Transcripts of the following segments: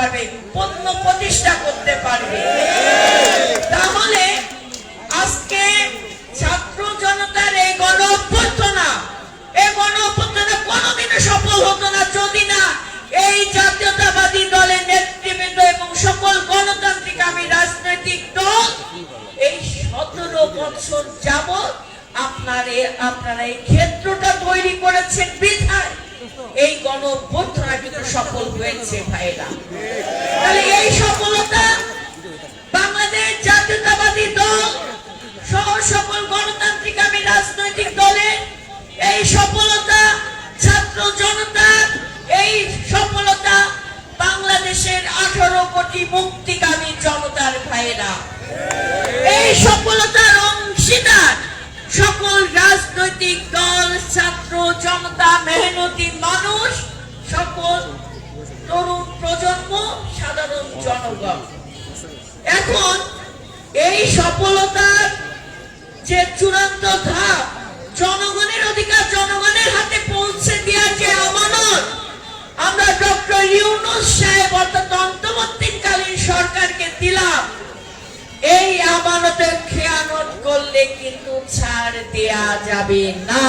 পারবে পণ্য প্রতিষ্ঠা করতে পারবে? তাহলে আজকে ছাত্র জনতার এই গণ অভ্যর্থনা এই গণ কোনোদিনও সফল হতো না, যদি না এই জাতীয়তাবাদী দলের নেতৃবৃন্দ এবং সকল গণতান্ত্রিক আমি রাজনৈতিক দল এই সতেরো বছর যাবৎ আপনার, আপনারা এই ক্ষেত্রটা তৈরি করেছেন বিধায়। এই গণ হয়েছে ভাইরা তাহলে এই সফলতা বাংলাদেশ জাতীয়তাবাদী দল সহ সকল গণতান্ত্রিক আমি রাজনৈতিক দলের এই সফলতা ছাত্র জনতার এই সফলতা বাংলাদেশের আঠারো কোটি মুক্তিকামী জনতার ভাইয়েরা। এই সফলতার অংশীদার সকল রাজনৈতিক দল, ছাত্র, জনতা, মেহনতি মানুষ, সকল তরুণ প্রজন্ম, সাধারণ জনগণ। এখন এই সফলতার যে চূড়ান্ত ধাপ, জনগণের অধিকার জনগণের হাতে পৌঁছে দেওয়ার যে আমানত, আমরা ডক্টর ইউনুস সাহেব, অর্থাৎ অন্তর্বর্তীকালীন সরকারকে দিলাম। এই আমানতের খেয়ানত করলে কিন্তু ছাড় দেয়া যাবে না।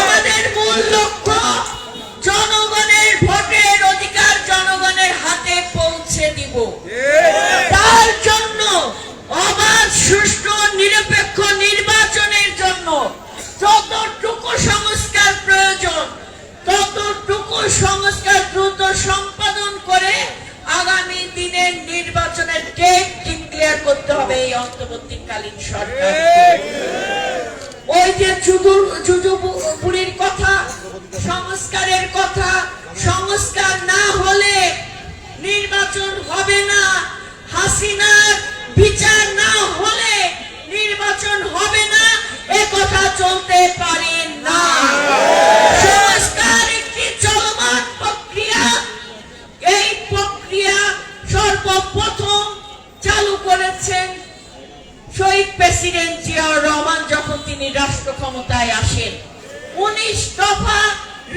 আমাদের মূল লক্ষ্য, জনগণের পৌঁছে দিব। তার জন্য অবাধ সুষ্ঠু নিরপেক্ষ নির্বাচনের জন্য যতটুকু সংস্কার প্রয়োজন ততটুকু সংস্কার দ্রুত সম্পাদন করে আগামী দিনের নির্বাচনের ডেট ডিক্লেয়ার করতে হবে এই অন্তর্বর্তীকালীন সরকার। ওই যে জুজু প্রেসিডেন্ট জিয়াউর রহমান যখন তিনি রাষ্ট্র ক্ষমতায় আসেন, উনিশ দফা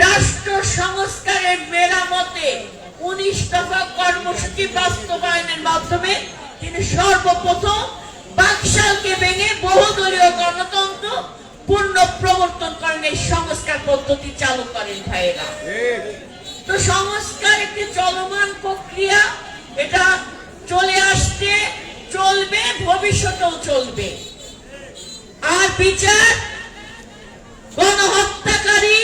রাষ্ট্র সংস্কারের মেরামতে উনিশ দফা কর্মসূচি বাস্তবায়নের মাধ্যমে তিনি সর্বপ্রথম বাকশালকে ভেঙে বহুদলীয় গণতন্ত্র পূর্ণ প্রবর্তন করেন এই সংস্কার পদ্ধতি চালু করেন ভাইয়েরা। তো সংস্কার একটি চলমান প্রক্রিয়া, এটা চলে আসছে, চলবে, ভবিষ্যতেও চলবে। আর বিচার গণহত্যাকারী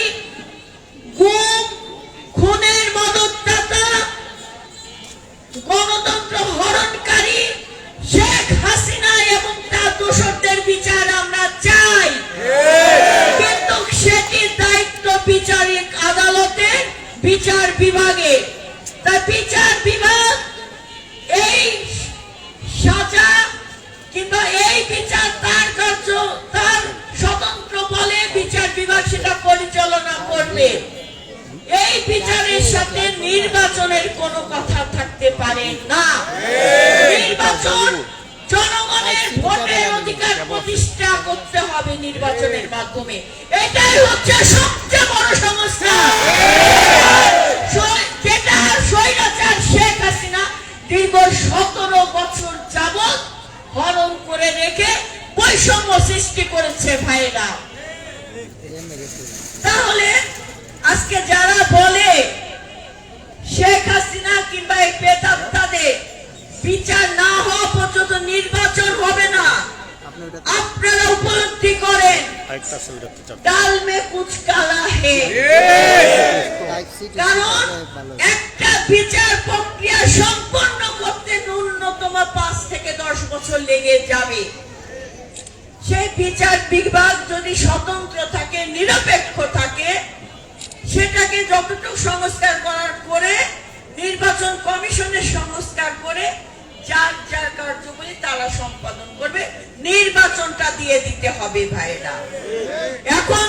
নির্বাচনের মাধ্যমে। এটাই হচ্ছে সবচেয়ে বড় সমস্যা। আজকে যারা বলে শেখ হাসিনা কিংবা বিচার না হওয়া পর্যন্ত নির্বাচন হবে না আপনারা উপলব্ধি করেন। ডাল মে কুচ কালা হে। কারণ একটা বিচার প্রক্রিয়া সম্পন্ন করতে ন্যূনতম পাঁচ থেকে দশ বছর লেগে যাবে। সেই বিচার বিভাগ যদি স্বতন্ত্র থাকে নিরপেক্ষ থাকে সেটাকে যতটুকু সংস্কার করার পরে নির্বাচন কমিশনের সংস্কার করে যার যার কার্যগুলি তারা সম্পাদন করবে। নির্বাচনটা দিয়ে দিতে হবে ভাইরা এখন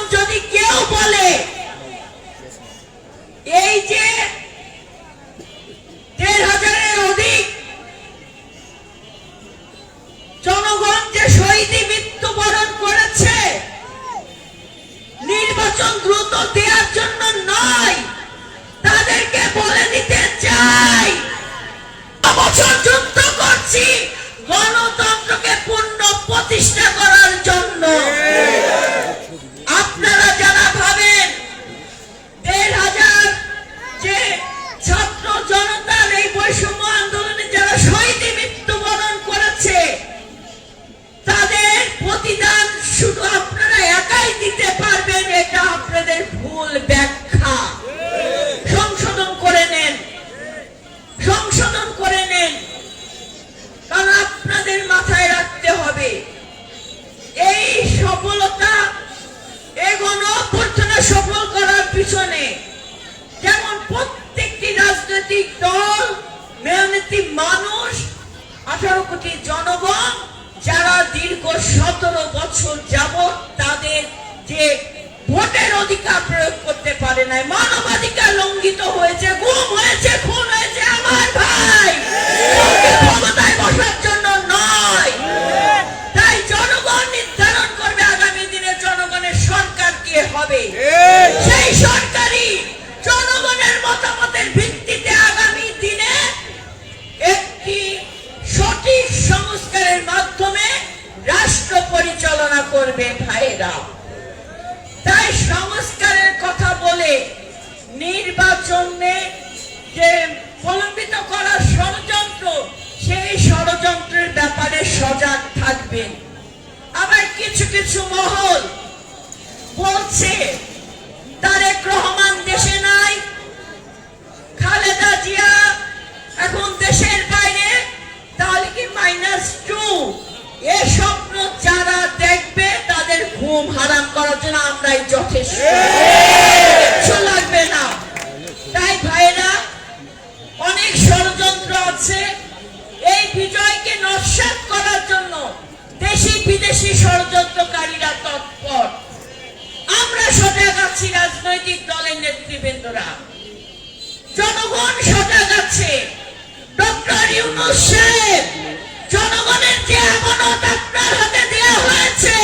শুধু আপনারা একাই দিতে পারবেন, এটা আপনাদের ভুল ব্যাখ্যা। সংশোধন করে নেন। সংশোধন করে নেন। কারণ আপনাদের মাথায় রাখতে হবে, এই সফলতা এগোন অভ্যর্থনা সফল করার পিছনে যেমন প্রত্যেকটি রাজনৈতিক দল মেহনতি মানুষ, আঠারো কোটি জনগণ যারা দীর্ঘ সতেরো বছর যাবৎ তাদের যে ভোটের অধিকার প্রয়োগ করতে পারে নাই, মানবাধিকার লঙ্ঘিত হয়েছে, গুম হয়েছে, খুন হয়েছে, আমার করবে ভাইরা তাই সংস্কারের কথা বলে নির্বাচনে যে প্রলম্বিত করার ষড়যন্ত্র, সেই ষড়যন্ত্রের ব্যাপারে সজাগ থাকবেন। আবার কিছু কিছু মহল বলছে, তারেক রহমান জন্য আমরাই যথেষ্ট। লাগবে না। তাই ভাইরা অনেক ষড়যন্ত্র আছে। এই বিজয়কে নস্বাত করার জন্য দেশি বিদেশি ষড়যন্ত্রকারীরা তৎপর। আমরা সজাগ আছি রাজনৈতিক দলের নেতৃবৃন্দরা। জনগণ সজাগ আছে। ডক্টর ইউনুস সাহেব, জনগণের যে আমানত আপনার হাতে দেওয়া হয়েছে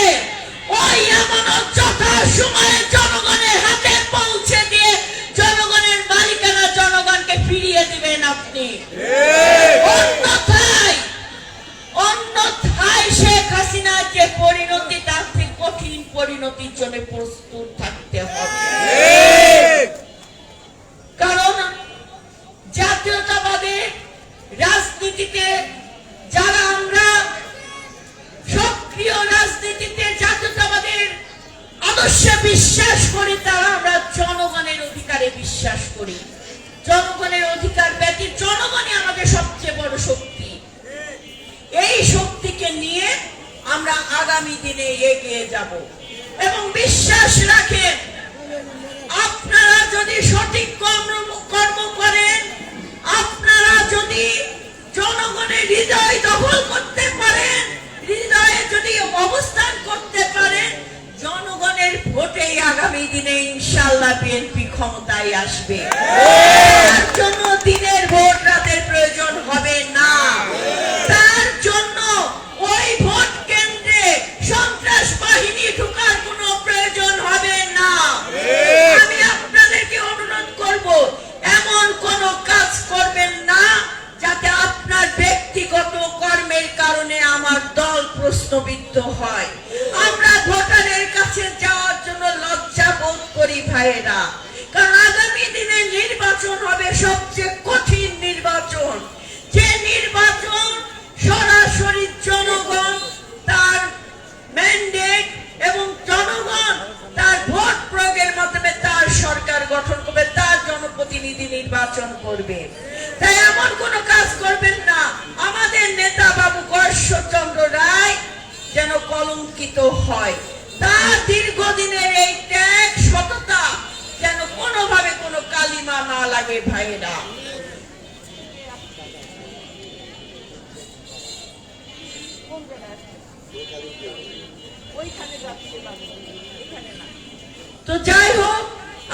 পরিণতির জন্য প্রস্তুত থাকতে হবে। কারণ জাতীয়তাবাদের রাজনীতিতে যারা আমরা সক্রিয় রাজনীতিতে জাতীয়তাবাদের আদর্শে বিশ্বাস করি তারা আমরা জনগণের অধিকারে বিশ্বাস করি। জনগণের অধিকার ব্যতীত জনগণই আমাদের সবচেয়ে বড় শক্তি। আগামী দিনে এগিয়ে যাব। এবং বিশ্বাস রাখেন আপনারা যদি সঠিক কর্ম কর্ম করেন আপনারা যদি জনগণের হৃদয় দখল করতে পারেন হৃদয়ে যদি অবস্থান করতে পারেন জনগণের ভোটেই আগামী দিনে ইনশাল্লাহ বিএনপি ক্ষমতায় আসবে। তার জন্য দিনের ভোট রাতের প্রয়োজন হবে না। সংগ্রামী ভাইরা তো যাই হোক,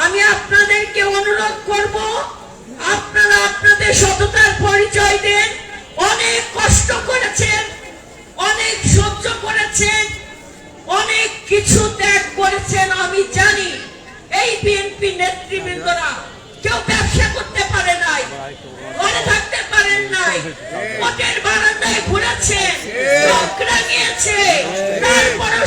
আমি আপনাদেরকে অনুরোধ করব, আপনারা আপনাদের সততার পরিচয় দেন। অনেক কষ্ট করেছেন, অনেক সহ্য করেছেন, অনেক কিছু ত্যাগ করেছেন, আমি জানি। এই বিএনপি নেতৃবৃন্দরা কেউ ব্যবসা করতে পারে নাই ঘরে থাকতে পারেন নাই হ্যাঁ। হোটেল বারান্দায় ঘুরেছে হ্যাঁ। লোকরা গিয়েছে তারপরে